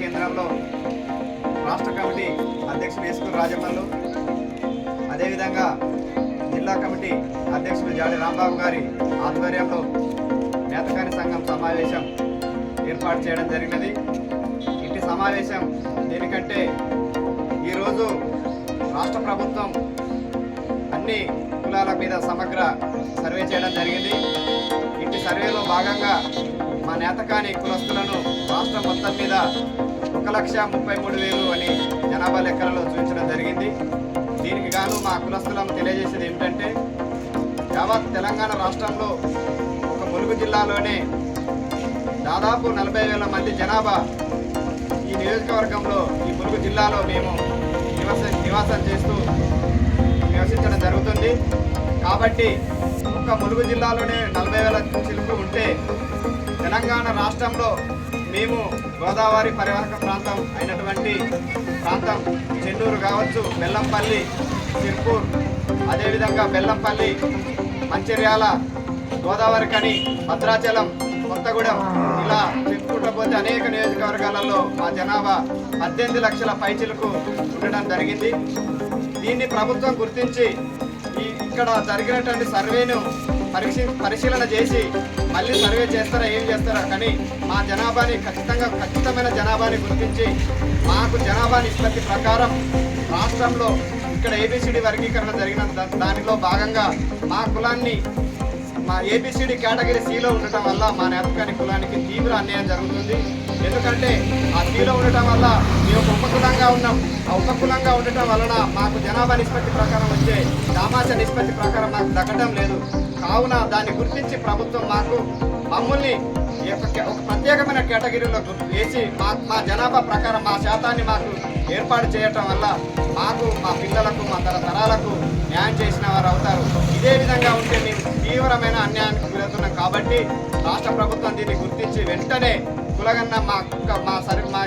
కేంద్రంలో రాష్ట్ర కమిటీ అధ్యక్షుడు ఎస్కుల్ రాజమ్మలు అదేవిధంగా జిల్లా కమిటీ అధ్యక్షుడు జాడి రాంబాబు గారి ఆధ్వర్యంలో నేతకారి సంఘం సమావేశం ఏర్పాటు చేయడం జరిగినది. ఇంటి సమావేశం దేనికంటే ఈరోజు రాష్ట్ర ప్రభుత్వం అన్ని కులాల మీద సమగ్ర సర్వే చేయడం జరిగింది. ఇంటి సర్వేలో భాగంగా మా నేతకాని కులస్తులను రాష్ట్రం మొత్తం మీద ఒక లక్ష ముప్పై మూడు వేలు అని జనాభా లెక్కలలో చూపించడం జరిగింది. దీనికి గాను మా కులస్తులను తెలియజేసేది ఏమిటంటే యావత్ తెలంగాణ రాష్ట్రంలో ఒక ములుగు జిల్లాలోనే దాదాపు నలభై వేల మంది జనాభా ఈ నియోజకవర్గంలో ఈ ములుగు జిల్లాలో మేము నివాస నివాసం చేస్తూ నివసించడం జరుగుతుంది. కాబట్టి ఒక్క ములుగు జిల్లాలోనే నలభై వేల చిలుపు ఉంటే తెలంగాణ రాష్ట్రంలో మేము గోదావరి పరివాహక ప్రాంతం అయినటువంటి ప్రాంతం చెన్నూరు కావచ్చు బెల్లంపల్లి సిర్పూర్ అదేవిధంగా బెల్లంపల్లి మంచిర్యాల గోదావరి కని భద్రాచలం కొత్తగూడెం ఇలా చెప్పుకుంటూ పోతే అనేక నియోజకవర్గాలలో మా జనాభా పద్దెనిమిది లక్షల పైచిలకు ఉండడం జరిగింది. దీన్ని ప్రభుత్వం గుర్తించి ఈ ఇక్కడ జరిగినటువంటి సర్వేను పరిశీ పరిశీలన చేసి మళ్ళీ సర్వే చేస్తారా ఏం చేస్తారా? కానీ మా జనాభాని ఖచ్చితంగా ఖచ్చితమైన జనాభాని గుర్తించి మాకు జనాభా నిష్పత్తి ప్రకారం రాష్ట్రంలో ఇక్కడ ఏబిసిడి వర్గీకరణ జరిగిన దా- దానిలో భాగంగా మా కులాన్ని మా ఏబిసిడి కేటగిరీ సిలో ఉండటం వల్ల మా నేపథ్యాన్ని కులానికి తీవ్ర అన్యాయం జరుగుతుంది. ఎందుకంటే మీలో ఉండటం వల్ల మేము ఉపకులంగా ఉన్నాం ఆ ఉపకులంగా ఉండటం వలన మాకు జనాభా నిష్పత్తి ప్రకారం వచ్చే సామాజ నిష్పత్తి ప్రకారం మాకు దక్కడం లేదు. కావున దాన్ని గుర్తించి ప్రభుత్వం మాకు మమ్మల్ని ఒక ప్రత్యేకమైన కేటగిరీలో వేసి మా మా జనాభా ప్రకారం మా శాతాన్ని మాకు ఏర్పాటు చేయటం వల్ల మాకు మా పిల్లలకు మా తరతరాలకు న్యాయం చేసిన వారు అవుతారు. ఇదే విధంగా ఉంటే మేము తీవ్రమైన అన్యాయానికి గురవుతున్నాం. కాబట్టి రాష్ట్ర ప్రభుత్వం దీన్ని గుర్తించి వెంటనే కులగన్న మా కుక్క- మా సరి మా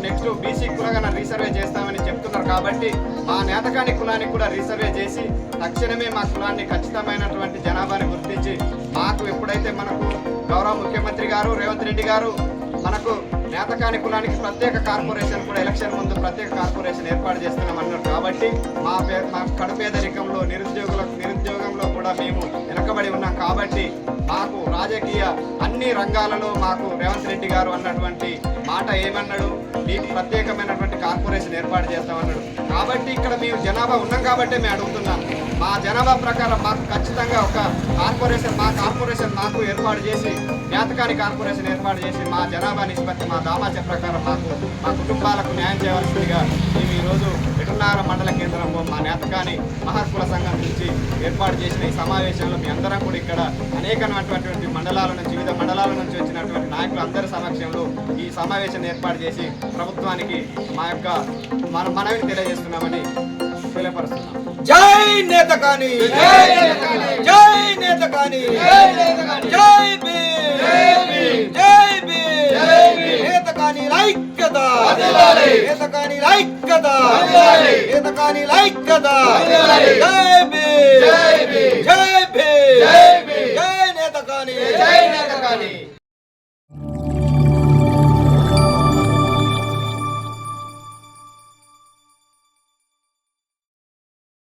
నెక్స్ట్ బీసీ కులగన్న రీసర్వే చేస్తామని చెప్తున్నారు. కాబట్టి మా నేతకాని కులానికి కూడా రీసర్వే చేసి తక్షణమే మా కులాన్ని ఖచ్చితమైనటువంటి జనాభాని గుర్తించి మాకు ఎప్పుడైతే మనకు గౌరవ ముఖ్యమంత్రి గారు రేవంత్ రెడ్డి గారు మనకు నేతకాని కులానికి ప్రత్యేక కార్పొరేషన్ కూడా ఎలక్షన్ ముందు ప్రత్యేక కార్పొరేషన్ ఏర్పాటు చేస్తున్నాం అన్నారు కాబట్టి మా పే మా కడుపేదరికంలో నిరుద్యోగులకు నిరుద్యోగంలో కూడా మేము వెనకబడి ఉన్నాం. కాబట్టి మాకు రాజకీయ అన్ని రంగాలలో మాకు రేవంత్ రెడ్డి గారు అన్నటువంటి మాట ఏమన్నాడు? మీకు ప్రత్యేకమైనటువంటి కార్పొరేషన్ ఏర్పాటు చేస్తామన్నాడు. కాబట్టి ఇక్కడ మేము జనాభా ఉన్నాం కాబట్టి మేము అడుగుతున్నాం. జనాభా ప్రకారం మాకు ఖచ్చితంగా ఒక కార్పొరేషన్ మా కార్పొరేషన్ మాకు ఏర్పాటు చేసి జ్ఞాతకాని కార్పొరేషన్ ఏర్పాటు చేసి మా జనాభా నిష్పత్తి మా దామాచ ప్రకారం మాకు మా కుటుంబాలకు న్యాయం చేయవలసిందిగా మేము ఈరోజు ఎటున్నార మండల కేంద్రంలో మా నేతకాని మహాత్ముల సంఘం నుంచి ఏర్పాటు చేసిన ఈ సమావేశంలో మీ అందరం కూడా ఇక్కడ అనేకమైనటువంటి మండలాల నుంచి వివిధ మండలాల నుంచి వచ్చినటువంటి నాయకులు అందరి సమక్షంలో ఈ సమావేశం ఏర్పాటు చేసి ప్రభుత్వానికి మా యొక్క మన మనవిని తెలియజేస్తున్నామని తెలియపరుస్తున్నాం. జై నేత కాని జై నేత కాని జై జై నేత కాని ఐక్యత నేత కాని ఐక్యత నేత కాని ఐక్యత. జై భీమ్